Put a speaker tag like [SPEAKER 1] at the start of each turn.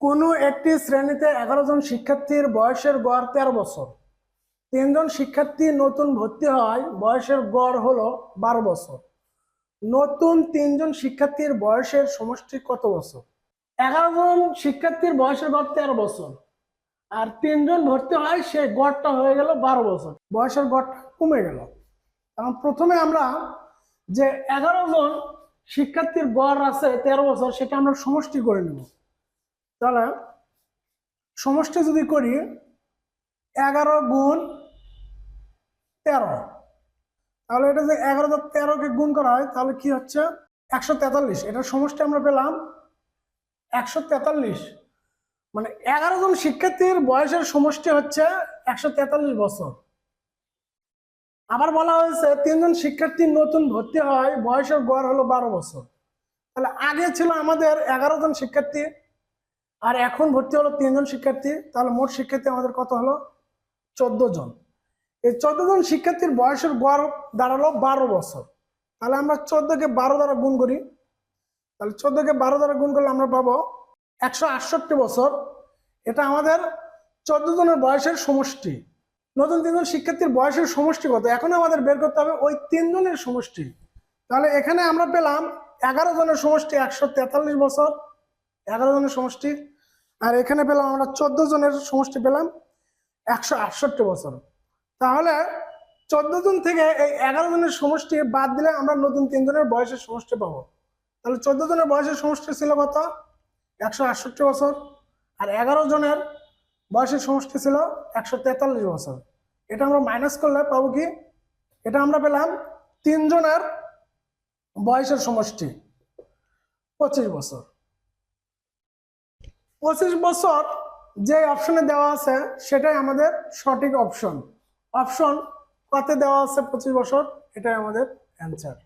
[SPEAKER 1] কোনো একটি শ্রেণীতে এগারো জন শিক্ষার্থীর বয়সের গড় তেরো বছর। তিনজন শিক্ষার্থী নতুন ভর্তি হয় বয়সের গড় হলো বারো বছর। নতুন তিনজন শিক্ষার্থীর বয়সের সমষ্টি কত বছর? এগারো জন শিক্ষার্থীর বয়সের গড় তেরো বছর আর তিনজন ভর্তি হয় সে গড়টা হয়ে গেল বারো বছর। বয়সের গড়টা কমে গেল। কারণ প্রথমে আমরা যে এগারো জন শিক্ষার্থীর গড় আছে তেরো বছর, সেটা আমরা সমষ্টি করে নেব। তাহলে সমষ্টি যদি করি এগারো গুণ তেরো। তাহলে এটা যে এগারো তেরোকে গুণ করা হয়, তাহলে কি হচ্ছে? একশো তেতাল্লিশ। এটার সমষ্টি আমরা পেলাম একশো তেতাল্লিশ। মানে এগারো জন শিক্ষার্থীর বয়সের সমষ্টি হচ্ছে একশো তেতাল্লিশ বছর। আবার বলা হয়েছে তিনজন শিক্ষার্থী নতুন ভর্তি হয়, বয়সের গড় হলো বারো বছর। তাহলে আগে ছিল আমাদের এগারো জন শিক্ষার্থী আর এখন ভর্তি হলো তিনজন শিক্ষার্থী, তাহলে মোট শিক্ষার্থী আমাদের কত হলো? চোদ্দ জন। এই চোদ্দ জন শিক্ষার্থীর বয়সের গড় দাঁড়াল বারো বছর। তাহলে আমরা চোদ্দকে বারো দ্বারা গুণ করি। তাহলে চোদ্দকে বারো দ্বারা গুণ করলে আমরা পাবো একশো আটষট্টি বছর। এটা আমাদের চোদ্দ জনের বয়সের সমষ্টি। নতুন তিনজন শিক্ষার্থীর বয়সের সমষ্টি কত? এখন আমাদের বের করতে হবে ওই তিনজনের সমষ্টি। তাহলে এখানে আমরা পেলাম এগারো জনের সমষ্টি একশো তেতাল্লিশ বছর। এগারো জনের সমষ্টি। আর এখানে পেলাম আমরা চোদ্দ জনের সমষ্টি পেলাম একশো আটষট্টি বছর। তাহলে চোদ্দ জন থেকে এই এগারো জনের সমষ্টি বাদ দিলে আমরা নতুন তিনজনের বয়সের সমষ্টি পাবো। তাহলে চোদ্দ জনের বয়সের সমষ্টি ছিল কত? একশো আটষট্টি বছর। আর এগারো জনের বয়সের সমষ্টি ছিল একশো তেতাল্লিশ বছর। এটা আমরা মাইনাস করলে পাবো কি? এটা আমরা পেলাম তিনজনের বয়সের সমষ্টি, পঁচিশ বছর। পঁচিশ বছর যে অপশনে দেওয়া আছে, সেটাই আমাদের সঠিক অপশন অপশন কতে দেওয়া আছে পঁচিশ বছর, এটাই আমাদের অ্যান্সার